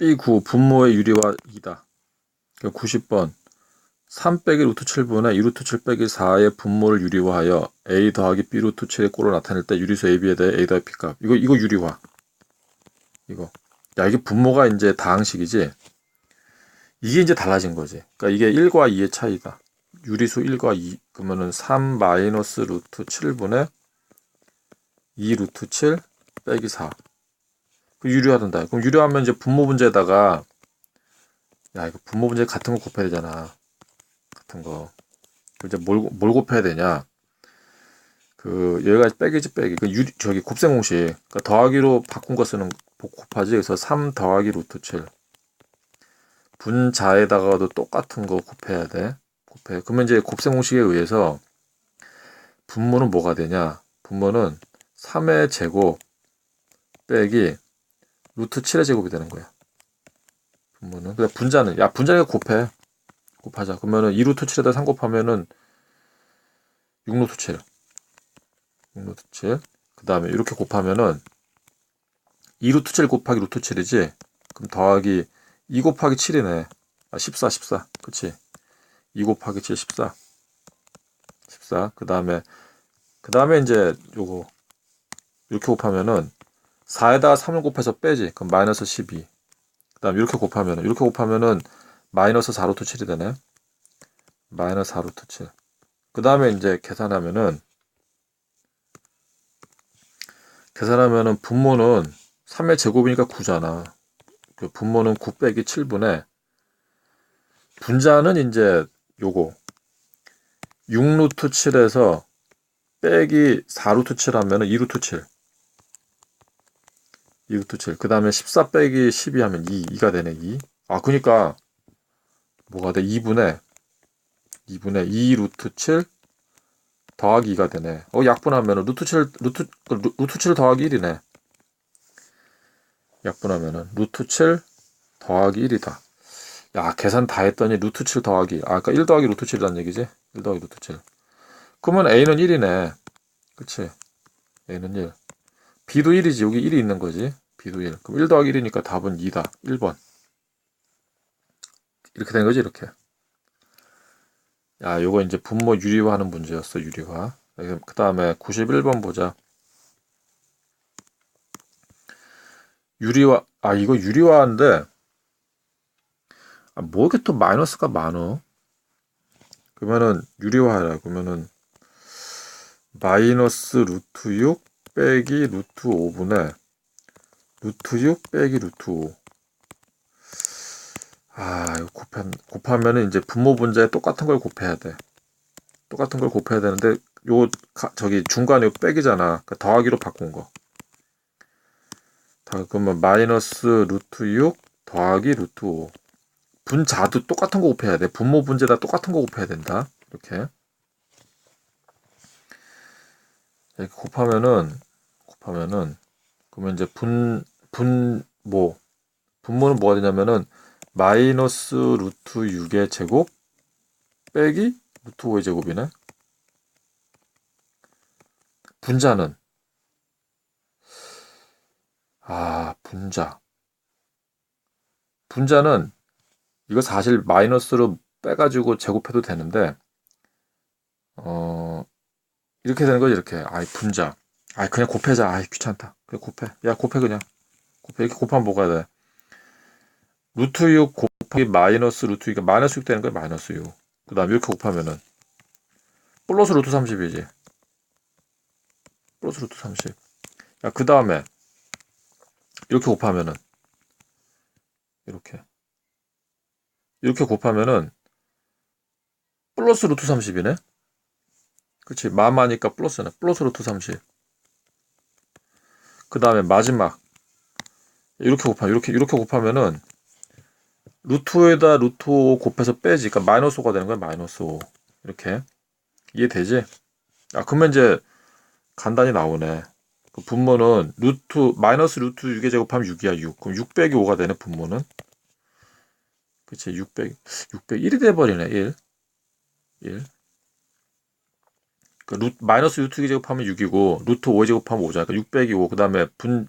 B9 분모의 유리화 2다. 90번 3 빼기 루트 7분의 2 루트 7 빼기 4의 분모를 유리화하여 A 더하기 B 루트 7의 꼴을 나타낼 때 유리수 AB에 대해 A 더하기 B값. 이거 이거 유리화. 이거. 야 이게 분모가 이제 다항식이지. 이게 이제 달라진 거지. 그러니까 이게 1과 2의 차이다. 유리수 1과 2 그러면은 3 마이너스 루트 7분의 2 루트 7 빼기 4. 그 유리화된다. 그럼 유리하면 이제 분모 분제에다가 야 이거 분모 분제 같은 거 곱해야 되잖아. 같은 거. 이제 뭘, 뭘 곱해야 되냐? 그 여기가 빼기지 빼기. 그 유리 저기 곱셈 공식. 그러니까 더하기로 바꾼 거 쓰는 곱하지. 그래서 3 더하기 루트 7. 분자에다가도 똑같은 거 곱해야 돼. 곱해. 그러면 이제 곱셈 공식에 의해서 분모는 뭐가 되냐? 분모는 3의 제곱 빼기 루트 7의 제곱이 되는 거야. 분모는. 근데 분자는, 야, 분자가 곱해. 곱하자. 그러면은 2루트 7에다 3 곱하면은 6루트 7. 6루트 7. 그 다음에 이렇게 곱하면은 2루트 7 곱하기 루트 7이지? 그럼 더하기 2 곱하기 7이네. 아, 14, 14. 그치? 2 곱하기 7, 14. 14. 그 다음에, 그 다음에 이제 요거, 이렇게 곱하면은 4에다가 3을 곱해서 빼지. 그럼 마이너스 12. 그 다음 이렇게 곱하면은, 이렇게 곱하면은 마이너스 4루트 7이 되네. 마이너스 4루트 7. 그 다음에 이제 계산하면은, 계산하면은 분모는 3의 제곱이니까 9잖아. 그 분모는 9 빼기 7분에 분자는 이제 요거 6루트 7에서 빼기 4루트 7 하면은 2루트 7. 2루트 7. 그 다음에 14 빼기 12 하면 2. 2가 되네, 2. 아, 그니까, 뭐가 돼? 2분의, 2분의 2 루트 7 더하기 2가 되네. 어, 약분하면은, 루트 7, 루트, 루, 루트 7 더하기 1이네. 약분하면은, 루트 7 더하기 1이다. 야, 계산 다 했더니, 루트 7 더하기, 아, 아까 1 더하기 루트 7이란 얘기지? 1 더하기 루트 7. 그러면 A는 1이네. 그치? A는 1. B도 1이지. 여기 1이 있는 거지. B도 1. 그럼 1 더하기 1이니까 답은 2다. 1번. 이렇게 된 거지, 이렇게. 야, 요거 이제 분모 유리화 하는 문제였어, 유리화. 그 다음에 91번 보자. 유리화, 아, 이거 유리화인데, 아, 뭐 이렇게 또 마이너스가 많어? 그러면은, 유리화하라. 그러면은, 마이너스 루트 6 빼기 루트 5분의 루트 6 빼기 루트 5. 아, 이거 곱하, 곱하면은 이제 분모 분자에 똑같은 걸 곱해야 돼. 똑같은 걸 곱해야 되는데, 요, 가, 저기 중간에 빼기잖아. 그러니까 더하기로 바꾼 거. 다, 그러면 마이너스 루트 6 더하기 루트 5. 분자도 똑같은 거 곱해야 돼. 분모 분자다 똑같은 거 곱해야 된다. 이렇게. 이렇게 곱하면은 곱하면은 그러면 이제 분 분모 분모는 뭐가 되냐면은 마이너스 루트 6의 제곱 빼기 루트 5의 제곱이네. 분자는? 아 분자. 분자는 이거 사실 마이너스로 빼가지고 제곱해도 되는데 어 이렇게 되는 거지 이렇게. 아이 분자. 아이 그냥 곱해자. 아이 귀찮다. 그냥 곱해. 야 곱해 그냥 이렇게 곱하면 뭐가 돼? 루트 6 곱하기 마이너스 루트 6이 마이너스 6 되는 거야 마이너스 6 그 다음에 이렇게 곱하면은 플러스 루트 30이지. 플러스 루트 30 야 그 다음에 이렇게 곱하면은 이렇게. 이렇게 곱하면은 플러스 루트 30이네? 그치 마마니까 플러스네. 플러스 루트 30. 그 다음에 마지막 이렇게 곱하 이렇게 이렇게 곱하면은 루트에다 루트 5 곱해서 빼지. 그러니까 마이너스 5가 되는 거야 마이너스 5 이렇게. 이해되지? 아 그러면 이제 간단히 나오네. 그 분모는 루트 마이너스 루트 6의 제곱하면 6이야 6 그럼 6 빼기 5가 되네 분모는. 그치 6 빼기 6 빼기 1이 돼버리네 1 1 그 루트, 마이너스 루트 2 제곱하면 6이고 루트 5 제곱하면 5잖아. 그러니까 6 빼기 5. 그 다음에 분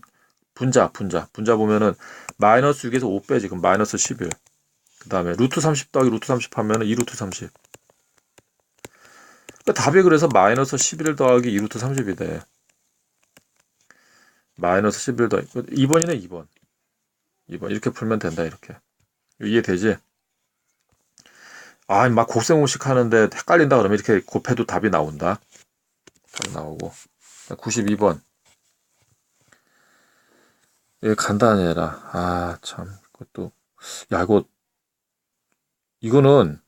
분자, 분자. 분자 보면은 마이너스 6에서 5 빼지. 그럼 마이너스 11. 그 다음에 루트 30 더하기 루트 30 하면은 2루트 30. 그러니까 답이 그래서 마이너스 11 더하기 2루트 30이 돼. 마이너스 11 더하기 2번이네 2번. 2번 이렇게 풀면 된다 이렇게. 이해되지? 아, 막 곱셈공식 하는데 헷갈린다 그러면 이렇게 곱해도 답이 나온다. 답이 나오고. 92번. 예, 간단해라. 아, 참. 그것도. 야, 이거. 이거는.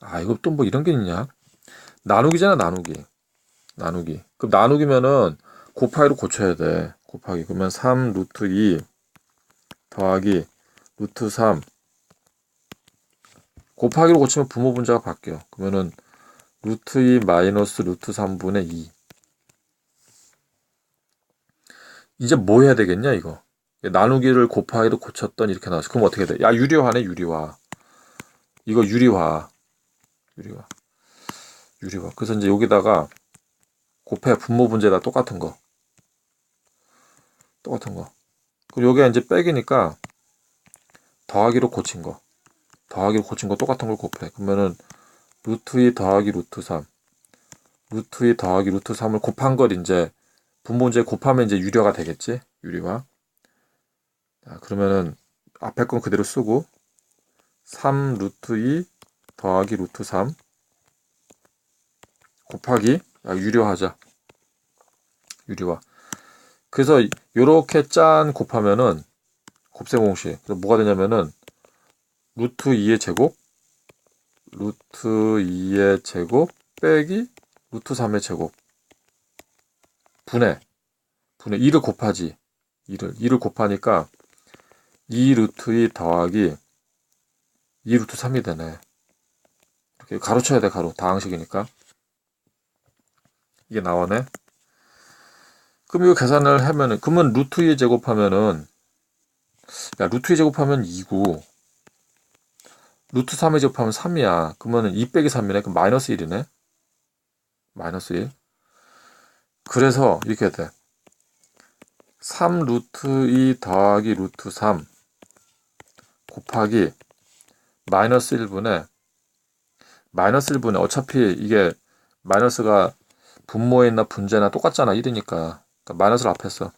아, 이거 또 뭐 이런 게 있냐? 나누기잖아, 나누기. 나누기. 그럼 나누기면은 곱하기로 고쳐야 돼. 곱하기. 그러면 3 루트 2 더하기 루트 3 곱하기로 고치면 부모 분자가 바뀌어. 그러면은 루트 2 마이너스 루트 3분의 2. 이제 뭐 해야 되겠냐 이거. 나누기를 곱하기로 고쳤던 이렇게 나왔어. 그럼 어떻게 돼? 야 유리화네 유리화. 이거 유리화. 유리화. 유리화. 그래서 이제 여기다가 곱해 분모 분자에다 똑같은 거. 똑같은 거. 그리고 여기가 이제 빼기니까 더하기로 고친 거. 더하기로 고친 거 똑같은 걸 곱해. 그러면은 루트 2 더하기 루트 3. 루트 2 더하기 루트 3을 곱한 걸 이제 분모문제 곱하면 이제 유리화가 되겠지? 유리화. 자, 그러면은 앞에 건 그대로 쓰고 3 루트 2 더하기 루트 3 곱하기 야, 유리화하자. 유리화. 그래서 이렇게 짠 곱하면은 곱셈 공식. 그래서 뭐가 되냐면은 루트 2의 제곱 루트 2의 제곱 빼기 루트 3의 제곱 분해 분해 2를 곱하지 2를 2를 곱하니까 2 루트 2 더하기 2 루트 3이 되네 이렇게 가로 쳐야 돼 가로 다항식이니까 이게 나오네 그럼 이거 계산을 하면은 그러면 루트 2 제곱하면은 야 루트 2 제곱하면 2고 루트 3에 제곱하면 3이야. 그러면은 2 빼기 3이네. 그럼 마이너스 1이네. 마이너스 1. 그래서 이렇게 돼. 3 루트 2 더하기 루트 3 곱하기 마이너스 1분의 마이너스 1분의 어차피 이게 마이너스가 분모에 있나 분자나 똑같잖아. 1이니까. 그러니까 마이너스를 앞에 써.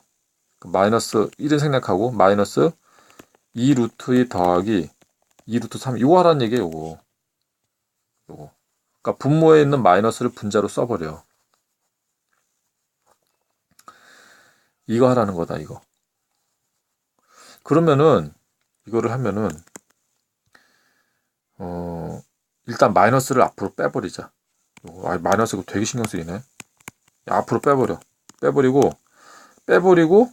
마이너스 1은 생략하고 마이너스 2 루트 2 더하기 2 루트 3 이거 하라는 얘기예요 요거 요거 그러니까 분모에 있는 마이너스를 분자로 써버려 이거 하라는 거다 이거 그러면은 이거를 하면은 어 일단 마이너스를 앞으로 빼버리자 아 마이너스 이거 되게 신경 쓰이네 야, 앞으로 빼버려 빼버리고 빼버리고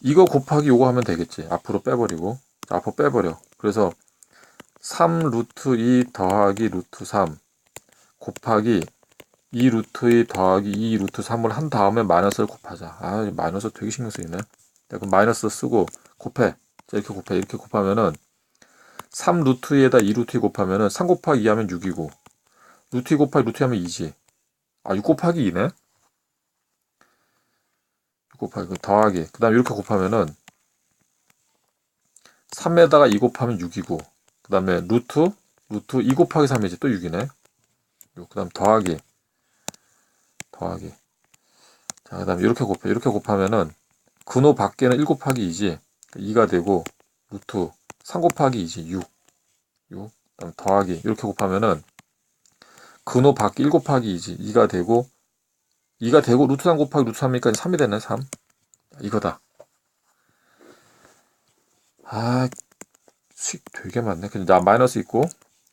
이거 곱하기 요거 하면 되겠지 앞으로 빼버리고 앞으로 빼버려 그래서 3 루트 2 더하기 루트 3 곱하기 2 루트 2 더하기 2 루트 3을 한 다음에 마이너스를 곱하자. 아, 마이너스 되게 신경 쓰이네. 자, 그럼 마이너스 쓰고 곱해. 자, 이렇게 곱해. 이렇게 곱하면은 3 루트 2에다 2 루트 2 곱하면은 3 곱하기 2 하면 6이고 루트 2 곱하기 루트 2 하면 2지. 아, 6 곱하기 2네. 6 곱하기 더하기. 그 다음에 이렇게 곱하면은 3에다가 2 곱하면 6이고 그 다음에 루트 루트 2 곱하기 3이지 또 6이네 그 다음 더하기 더하기 자 그 다음에 이렇게 곱해 이렇게 곱하면은 근호 밖에는 1 곱하기 2지 2가 되고 루트 3 곱하기 2지 6 6 그다음 더하기 이렇게 곱하면은 근호 밖에 1 곱하기 2지 2가 되고 2가 되고 루트 3 곱하기 루트 3이니까 3이 되네 3 이거다. 아 수익 되게 많네. 근데 나 마이너스 있고.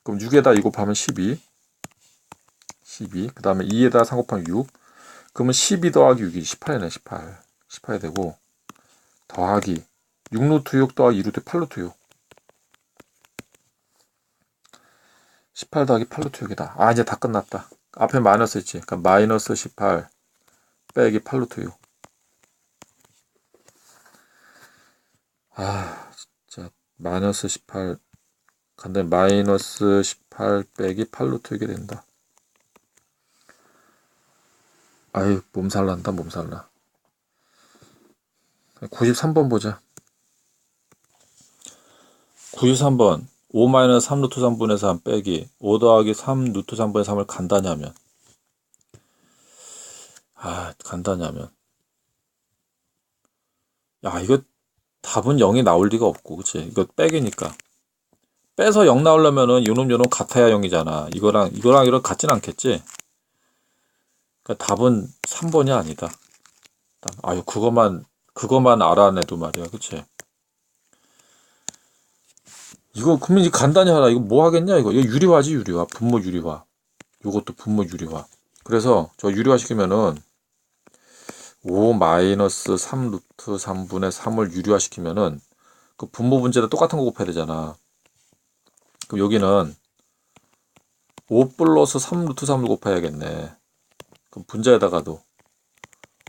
그럼 6에다 2 곱하면 12 12 그 다음에 2에다 3 곱하면 6 그러면 12 더하기 6이 18이네 18 18이 되고 더하기 6루트 6 더하기 2루트 8루트 6 18 더하기 8루트 6이다. 아 이제 다 끝났다. 앞에 마이너스 있지. 그러니까 마이너스 18 빼기 8루트 6 아, 마이너스 18 간데 마이너스 18 빼기 8로 틀게 된다. 아유 몸살 난다 몸살 나. 93번 보자. 93번 5 마이너스 3 루트 3분의 3 빼기 5 더하기 3 루트 3분의 3을 간단히 하면. 아 하면. 야 이거 답은 0이 나올 리가 없고 그치? 이거 빼기니까. 빼서 0 나오려면은 요놈 요놈 같아야 0이잖아. 이거랑 이거랑 이런 같진 않겠지? 그러니까 답은 3번이 아니다. 아유 그거만 그거만 알아내도 말이야 그치 이거 그러면 이제 간단히 하라. 이거 뭐 하겠냐 이거. 이거 유리화지 유리화. 분모 유리화. 요것도 분모 유리화. 그래서 저 유리화 시키면은 5 마이너스 3 루트 3분의 3을 유리화 시키면은 그 분모 분제도 똑같은 거 곱해야 되잖아. 그럼 여기는 5 플러스 3 루트 3을 곱해야겠네. 그럼 분자에다가도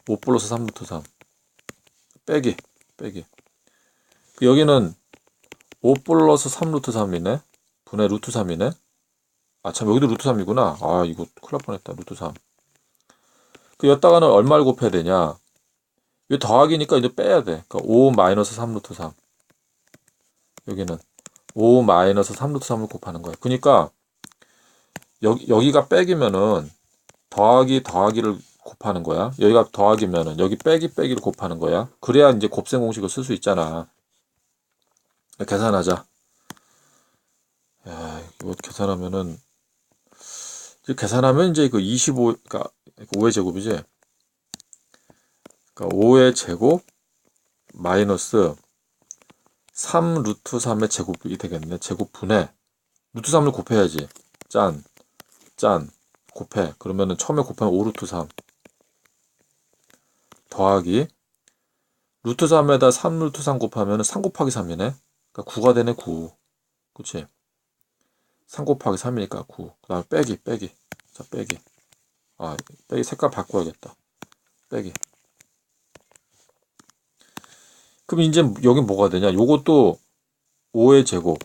5 플러스 3 루트 3 빼기 빼기 여기는 5 플러스 3 루트 3이네. 분의 루트 3이네. 아, 참, 여기도 루트 3이구나. 아, 이거 큰일 날 뻔했다. 루트 3. 그, 여기다가는 얼마를 곱해야 되냐? 이거 더하기니까 이제 빼야 돼. 그러니까 5 마이너스 3 루트 3. 여기는 5 마이너스 3 루트 3을 곱하는 거야. 그러니까, 여기, 여기가 빼기면은, 더하기, 더하기를 곱하는 거야. 여기가 더하기면은, 여기 빼기, 빼기를 곱하는 거야. 그래야 이제 곱셈 공식을 쓸 수 있잖아. 계산하자. 야, 이거 계산하면은, 이제 계산하면 이제 그 25, 그니까 5의 제곱이지. 그니까 5의 제곱 마이너스 3 루트 3의 제곱이 되겠네. 제곱분의 루트 3을 곱해야지. 짠, 짠, 곱해. 그러면은 처음에 곱하면 5 루트 3 더하기 루트 3에다 3 루트 3 곱하면 3 곱하기 3이네. 그러니까 9가 되네 9 그치 3 곱하기 3이니까 9 그 다음에 빼기 빼기 자 빼기 아 빼기 색깔 바꿔야겠다 빼기 그럼 이제 여기 뭐가 되냐 요것도 5의 제곱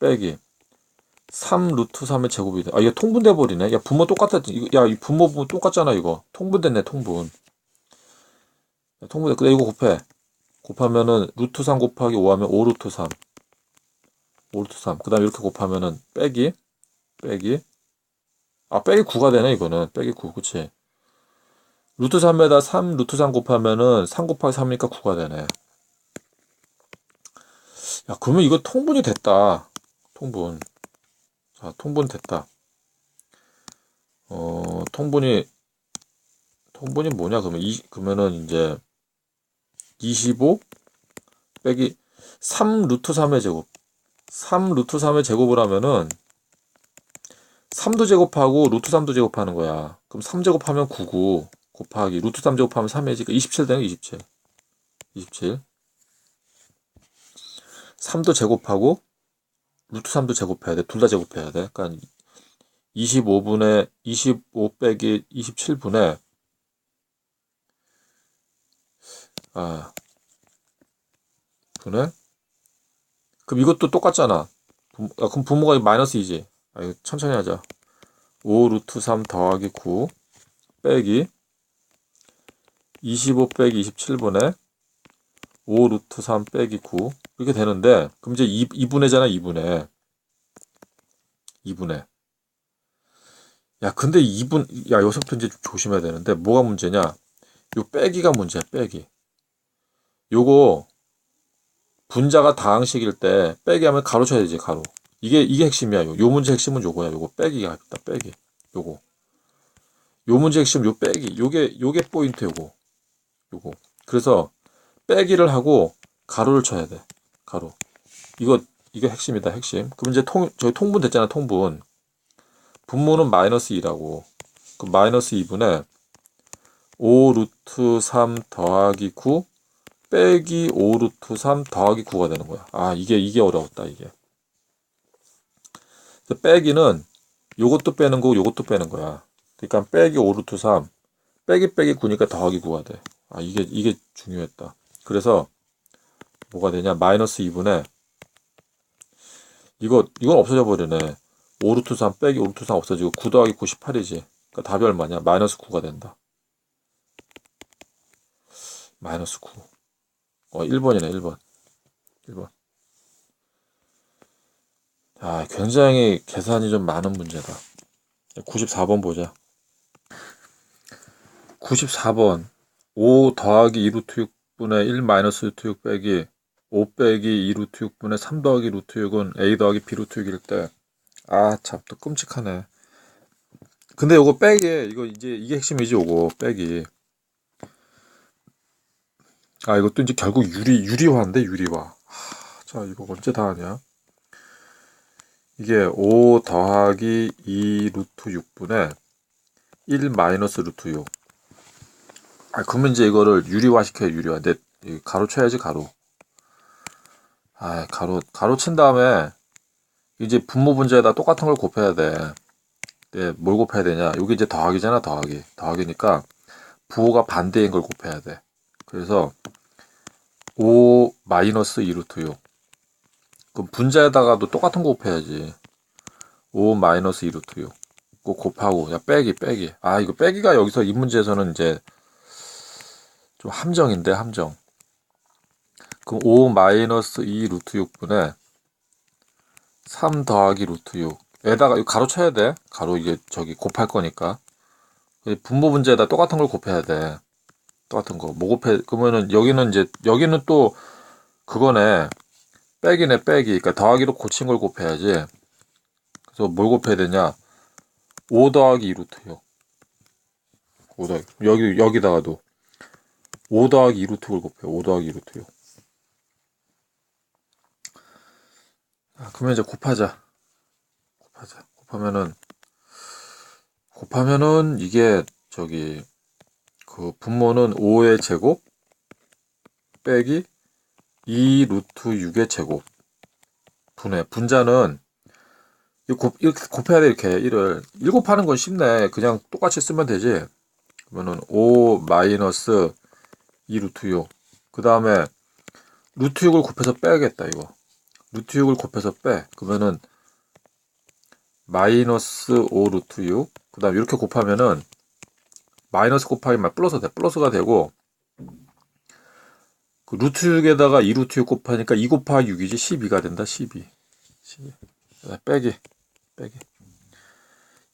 빼기 3 루트 3의 제곱이 돼. 아, 이게 통분돼 버리네. 야, 분모 똑같았지. 야, 이 분모 분모 똑같잖아, 이거. 통분됐네, 통분. 통분돼. 근데 이거 곱해. 곱하면은 루트 3 곱하기 5 하면 5 루트 3. 5 루트 3. 그 다음에 이렇게 곱하면은 빼기, 빼기. 아, 빼기 9가 되네, 이거는. 빼기 9. 그치? 루트 3에다 3 루트 3 곱하면은 3 곱하기 3이니까 9가 되네. 야, 그러면 이거 통분이 됐다. 통분. 자, 통분 됐다. 어, 통분이, 통분이 뭐냐, 그러면, 이, 그러면은 이제, 25 빼기 3 루트 3의 제곱. 3 루트 3의 제곱을 하면은 3도 제곱하고 루트 3도 제곱하는 거야. 그럼 3 제곱하면 99 곱하기 루트 3 제곱하면 3이지 27 되는 27 27 3도 제곱하고 루트 3도 제곱해야 돼. 둘 다 제곱해야 돼. 그러니까 25분의 25 빼기 27분의 아, 분의 그럼 이것도 똑같잖아. 분, 아, 그럼 분모가 마이너스 2지. 아, 이거 천천히 하자. 5 루트 3 더하기 9 빼기 25 빼기 27분의 5 루트 3 빼기 9 이렇게 되는데 그럼 이제 2, 2분의잖아 2분의. 2분의. 야 근데 2분 야 여기서부터 이제 조심해야 되는데 뭐가 문제냐? 요 빼기가 문제야 빼기 요거 분자가 다항식일 때 빼기 하면 가로 쳐야 되지 가로. 이게 이게 핵심이야. 요, 요 문제 핵심은 요거야. 요거 빼기가 있다. 빼기. 요거. 요 문제 핵심 요 빼기. 요게 요게 포인트 요거. 요거. 그래서 빼기를 하고 가로를 쳐야 돼. 가로. 이거 이게 핵심이다 핵심. 그럼 이제 통 저희 통분 됐잖아 통분. 분모는 마이너스 2라고. 그 마이너스 2분의 5 루트 3 더하기 9 빼기 5 루트 3 더하기 9가 되는 거야. 아, 이게, 이게 어려웠다, 이게. 빼기는 요것도 빼는 거고 요것도 빼는 거야. 그러니까 빼기 5 루트 3, 빼기 빼기 9니까 더하기 9가 돼. 아, 이게, 이게 중요했다. 그래서 뭐가 되냐? 마이너스 2분의 이거, 이건 없어져 버리네. 5 루트 3 빼기 5 루트 3 없어지고 9 더하기 98이지. 그러니까 답이 얼마냐? 마이너스 9가 된다. 마이너스 9. 어, 1번이네, 1번. 1번. 아, 굉장히 계산이 좀 많은 문제다. 94번 보자. 94번. 5 더하기 2 루트 6분의 1 마이너스 루트 6 빼기 5 빼기 2 루트 6분의 3 더하기 루트 6은 a 더하기 b 루트 6일 때, 아, 참, 또 끔찍하네. 근데 요거 빼기, 이거 이제, 이게 핵심이지, 요거, 빼기. 아, 이것도 이제 결국 유리, 유리화인데, 유리화. 하, 자, 이거 언제 다 하냐? 이게 5 더하기 2 루트 6분의 1 마이너스 루트 6. 아, 그러면 이제 이거를 유리화 시켜요, 유리화. 내, 가로 쳐야지, 가로. 아, 가로, 가로 친 다음에, 이제 분모 분자에다 똑같은 걸 곱해야 돼. 네, 뭘 곱해야 되냐? 여기 이제 더하기잖아, 더하기. 더하기니까, 부호가 반대인 걸 곱해야 돼. 그래서, 5 마이너스 2 루트 6. 그럼 분자에다가도 똑같은 거 곱해야지. 5 마이너스 2 루트 6. 그거 곱하고, 야, 빼기, 빼기. 아, 이거 빼기가 여기서 이 문제에서는 이제, 좀 함정인데, 함정. 그럼 5 마이너스 2 루트 6분의 3 더하기 루트 6. 에다가 이거 가로 쳐야 돼. 가로 이게 저기 곱할 거니까. 분모 분자에다 똑같은 걸 곱해야 돼. 똑같은 거. 뭐 곱해? 그러면은 여기는 이제 여기는 또 그거네. 빼기네 빼기. 그러니까 더하기로 고친 걸 곱해야지. 그래서 뭘 곱해야 되냐? 5 더하기 2 루트 6. 5 더하기 여기 여기다가도 5 더하기 2 루트 6을 곱해. 5 더하기 2 루트 6. 아, 그러면 이제 곱하자. 곱하자. 곱하면은 곱하면은 이게 저기 그 분모는 5의 제곱 빼기 2 루트 6의 제곱 분해 분자는 곱, 이렇게 곱해야 돼 이렇게 1을. 1 곱하는 건 쉽네. 그냥 똑같이 쓰면 되지. 그러면은 5 마이너스 2 루트 6그 다음에 루트 6을 곱해서 빼야겠다 이거. 루트 6을 곱해서 빼. 그러면은 마이너스 5 루트 6. 그 다음 이렇게 곱하면은 마이너스 곱하기 말 플러스 돼. 플러스가 되고 그 루트 6에다가 2 루트 6 곱하니까 2 곱하기 6이지 12가 된다. 12. 12. 빼기. 빼기.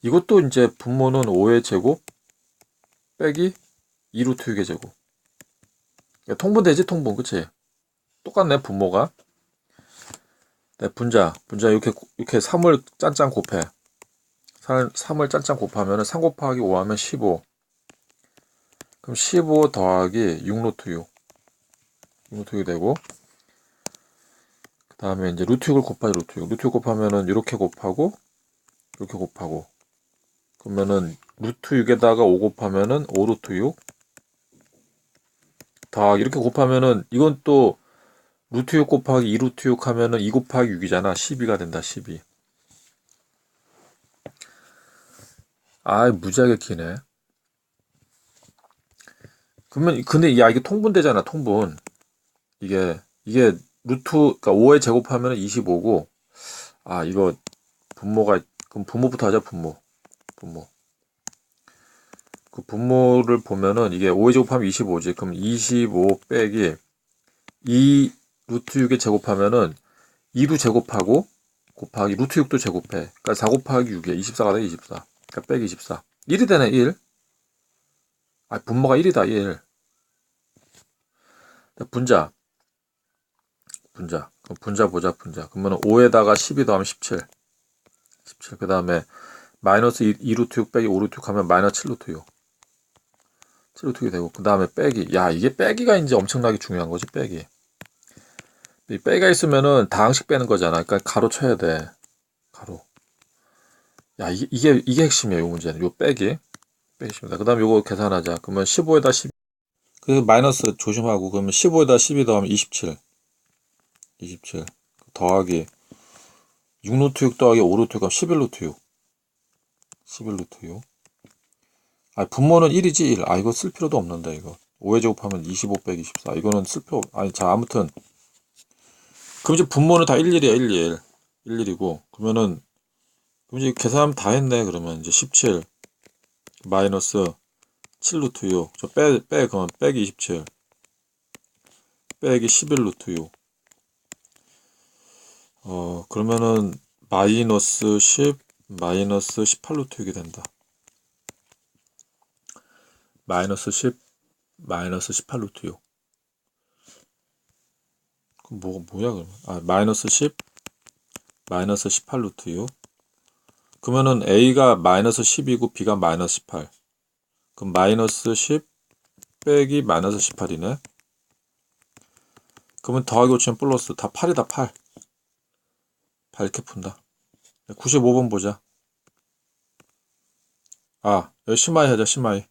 이것도 이제 분모는 5의 제곱 빼기 2 루트 6의 제곱. 통분되지 통분. 그치? 똑같네 분모가. 네, 분자, 분자 이렇게 이렇게 3을 짠짠 곱해. 3 을 짠짠 곱하면 3 곱하기 5 하면 15. 그럼 15 더하기 6 루트 6. 6 루트 6이 되고 그 다음에 이제 루트 6을 곱하기 루트 6. 루트 6 곱하면은 이렇게 곱하고 이렇게 곱하고 그러면은 루트 6에다가 5 곱하면은 5 루트 6 더하기 이렇게 곱하면은 이건 또 루트 6 곱하기 2 루트 6 하면은 2 곱하기 6이잖아. 12가 된다. 12. 아, 무지하게 기네. 그러면 근데 야 이게 통분되잖아. 통분. 이게 이게 루트 그러니까 5에 제곱하면은 25고 아, 이거 분모가 그럼 분모부터 하자. 분모. 분모. 그 분모를 보면은 이게 5에 제곱하면 25지. 그럼 25 빼기 2 루트 6에 제곱하면은 2도 제곱하고 곱하기 루트 6도 제곱해. 그러니까 4 곱하기 6에 24가 돼, 24. 그러니까 빼기 24. 1이 되네, 1. 아, 분모가 1이다, 1. 분자. 분자. 그럼 분자 보자, 분자. 그러면 5에다가 12 더하면 17. 17. 그 다음에 마이너스 2, 2 루트 6 빼기 5 루트 6 하면 마이너스 7 루트 6. 7 루트 6이 되고. 그 다음에 빼기. 야, 이게 빼기가 이제 엄청나게 중요한 거지, 빼기. 이 빼가 있으면은 다항식 빼는 거잖아. 그러니까 가로 쳐야 돼. 가로. 야, 이게, 이게, 이게 핵심이야, 요 문제는. 요 빼기. 빼기입니다. 그 다음 요거 계산하자. 그러면 15에다 12. 그 마이너스 조심하고, 그러면 15에다 12 더하면 27. 27. 더하기. 6루트 6 더하기 5루트 6 하면 11루트 6. 11루트 6. 아, 분모는 1이지, 1. 아, 이거 쓸 필요도 없는데, 이거. 5의 제곱하면 25 빼기 24. 이거는 쓸 필요, 아니, 자, 아무튼. 그럼 이제 분모는 다 11이야, 11. 11이고. 그러면은, 그럼 이제 계산하면 다 했네. 그러면 이제 17 마이너스 7 루트 6. 저 빼, 빼, 그러면 빼기 27. 빼기 11 루트 6. 어, 그러면은 마이너스 10 마이너스 18 루트 6이 된다. 마이너스 10 마이너스 18 루트 6. 그럼 뭐 뭐야 그러면? 아, 마이너스 10 마이너스 18 루트 6. 그러면은 a가 마이너스 10이고 b가 마이너스 18. 그럼 마이너스 10 빼기 마이너스 18이네. 그러면 더하기 고치면 플러스 다 8이다 8. 8 이렇게 푼다. 95번 보자. 아, 여기 심하이 하자 심하이.